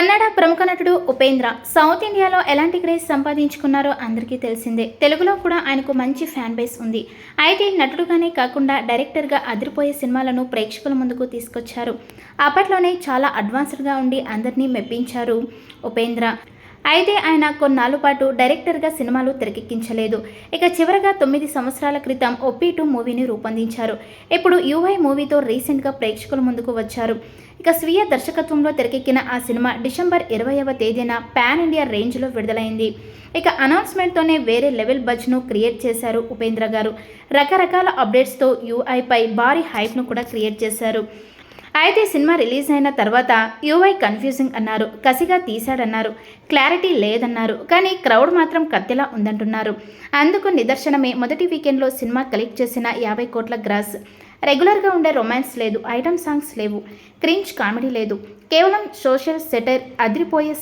కన్నడ ప్రముఖ నటుడు ఉపేంద్ర సౌత్ ఇండియాలో ఎలాంటి క్రేజ్ సంపాదించుకున్నారో అందరికీ తెలిసిందే. తెలుగులో కూడా ఆయనకు మంచి ఫ్యాన్ బేస్ ఉంది. అయితే నటుడుగానే కాకుండా డైరెక్టర్గా అదిరిపోయే సినిమాలను ప్రేక్షకుల ముందుకు తీసుకొచ్చారు. అప్పట్లోనే చాలా అడ్వాన్స్డ్గా ఉండి అందరినీ మెప్పించారు ఉపేంద్ర. అయితే ఆయన కొన్నాళ్ళ పాటు డైరెక్టర్గా సినిమాలు తెరకెక్కించలేదు. ఇక చివరగా తొమ్మిది సంవత్సరాల క్రితం ఒప్పి టూ మూవీని రూపొందించారు. ఇప్పుడు యూఐ మూవీతో రీసెంట్గా ప్రేక్షకుల ముందుకు వచ్చారు. ఇక స్వీయ దర్శకత్వంలో తెరకెక్కిన ఆ సినిమా డిసెంబర్ ఇరవైవ తేదీన పాన్ ఇండియా రేంజ్లో విడుదలైంది. ఇక అనౌన్స్మెంట్తోనే వేరే లెవెల్ బజ్ను క్రియేట్ చేశారు ఉపేంద్ర గారు. రకరకాల అప్డేట్స్తో యూఐపై భారీ హైప్ను కూడా క్రియేట్ చేశారు. అయితే సినిమా రిలీజ్ అయిన తర్వాత యూఐ కన్ఫ్యూజింగ్ అన్నారు కసిగా తీశాడన్నారు క్లారిటీ లేదన్నారు కానీ క్రౌడ్ మాత్రం కత్తిలా ఉందంటున్నారు. అందుకు నిదర్శనమే మొదటి వీకెండ్లో సినిమా కలెక్ట్ చేసిన యాభై కోట్ల గ్రాస్. రెగ్యులర్గా ఉండే రొమాన్స్ లేదు ఐటమ్ సాంగ్స్ లేవు క్రింజ్ కామెడీ లేదు. కేవలం సోషల్ సెటర్ అదిరిపోయే